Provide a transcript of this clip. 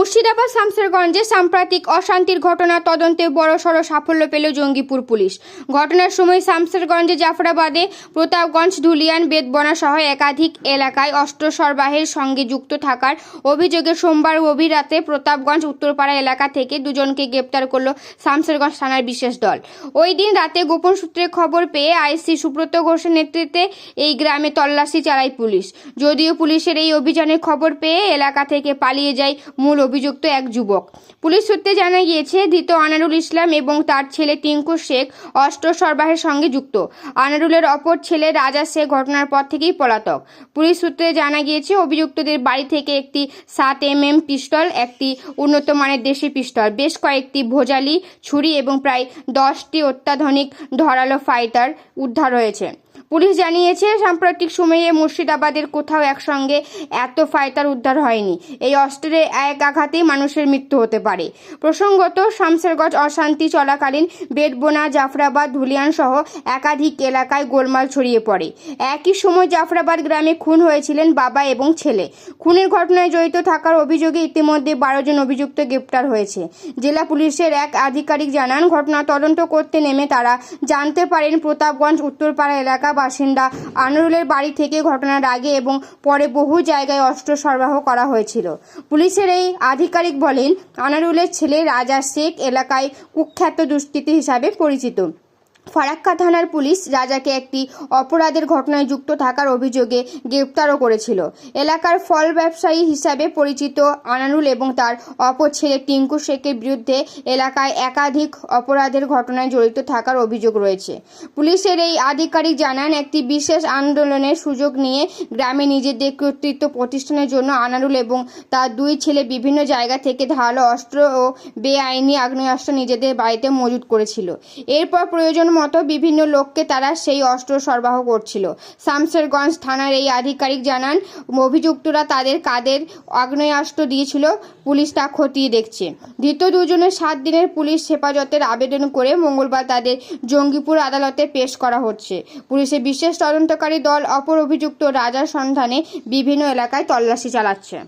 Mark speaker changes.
Speaker 1: মুর্শিদাবাদ শামসেরগঞ্জে সাম্প্রতিক অশান্তির ঘটনা তদন্তে বড়সড় সাফল্য পেল জঙ্গিপুর পুলিশ। ঘটনার সময় শামসেরগঞ্জে জাফরাবাদে প্রতাপগঞ্জ ধুলিয়ান বেদবনা সহ একাধিক এলাকায় অস্ত্র সরবরাহের সঙ্গে যুক্ত থাকার অভিযোগে সোমবার গভীর রাতে প্রতাপগঞ্জ উত্তরপাড়া এলাকা থেকে দুজনকে গ্রেপ্তার করল শামসেরগঞ্জ থানার বিশেষ দল। ওই দিন রাতে গোপন সূত্রে খবর পেয়ে আইসি সুব্রত ঘোষের নেতৃত্বে এই গ্রামে তল্লাশি চালায় পুলিশ। যদিও পুলিশের এই অভিযানের খবর পেয়ে এলাকা থেকে পালিয়ে যায় মূল অভিযুক্ত এক যুবক। পুলিশ সূত্রে জানা গিয়েছে, ধৃত আনারুল ইসলাম এবং তার ছেলে টিঙ্কু শেখ অস্ত্র সরবরাহের সঙ্গে যুক্ত। আনারুলের অপর ছেলে রাজা শেখ ঘটনার পর থেকেই পলাতক। পুলিশ সূত্রে জানা গিয়েছে, অভিযুক্তদের বাড়ি থেকে একটি সাত এম এম পিস্তল, একটি উন্নত মানের দেশি পিস্তল, বেশ কয়েকটি ভোজালি, ছুরি এবং প্রায় দশটি অত্যাধুনিক ধরালো ফাইটার উদ্ধার হয়েছে। পুলিশ জানিয়েছে, সাম্প্রতিক সময়ে মুর্শিদাবাদের কোথাও একসঙ্গে এত ফাইটার উদ্ধার হয়নি। এই অস্ত্রের এক আঘাতেই মানুষের মৃত্যু হতে পারে। প্রসঙ্গত, শামসেরগঞ্জ অশান্তি চলাকালীন বেদবোনা জাফরাবাদ ধুলিয়ান সহ একাধিক এলাকায় গোলমাল ছড়িয়ে পড়ে। একই সময় জাফরাবাদ গ্রামে খুন হয়েছিলেন বাবা এবং ছেলে। খুনের ঘটনায় জড়িত থাকার অভিযোগে ইতিমধ্যে বারো জন অভিযুক্ত গ্রেপ্তার হয়েছে। জেলা পুলিশের এক আধিকারিক জানান, ঘটনা তদন্ত করতে নেমে তারা জানতে পারেন, প্রতাপগঞ্জ, উত্তরপাড়া এলাকা বাসিন্দা আনারুলের বাড়ি থেকে ঘটনার আগে এবং পরে বহু জায়গায় অস্ত্র সরবরাহ করা হয়েছিল। পুলিশের এই আধিকারিক বলেন আনারুলের ছেলে রাজা শেখ এলাকায় কুখ্যাত দুষ্কৃতি হিসাবে পরিচিত। ফারাক্কা থানার পুলিশ রাজাকে একটি অপরাধের ঘটনায় যুক্ত থাকার অভিযোগে গ্রেপ্তারও করেছিল। এলাকার ফল ব্যবসায়ী হিসাবে পরিচিত আনারুল এবং তার অপর ছেলে টিঙ্কু শেখের বিরুদ্ধে এলাকায় একাধিক অপরাধের ঘটনায় জড়িত থাকার অভিযোগ রয়েছে। পুলিশের এই আধিকারিক জানান, একটি বিশেষ আন্দোলনের সুযোগ নিয়ে গ্রামে নিজেদের কর্তৃত্ব প্রতিষ্ঠানের জন্য আনারুল এবং তার দুই ছেলে বিভিন্ন জায়গা থেকে ধারালো অস্ত্র ও বেআইনি আগ্নেয়াস্ত্র নিজেদের বাড়িতে মজুত করেছিল। এরপর প্রয়োজন মতো বিভিন্ন লোককে তারা সেই অস্ত্র সরবরাহ করছিল। শামসেরগঞ্জ থানার এই আধিকারিক জানান, অভিযুক্তরা তাদের কাদের আগ্নেয়াস্ত্র দিয়েছিল পুলিশ তা খতিয়ে দেখছে। ধৃত দুজনের সাত দিনের পুলিশ হেফাজতের আবেদন করে মঙ্গলবার তাদের জঙ্গিপুর আদালতে পেশ করা হচ্ছে। পুলিশের বিশেষ তদন্তকারী দল অপর অভিযুক্ত রাজার সন্ধানে বিভিন্ন এলাকায় তল্লাশি চালাচ্ছে।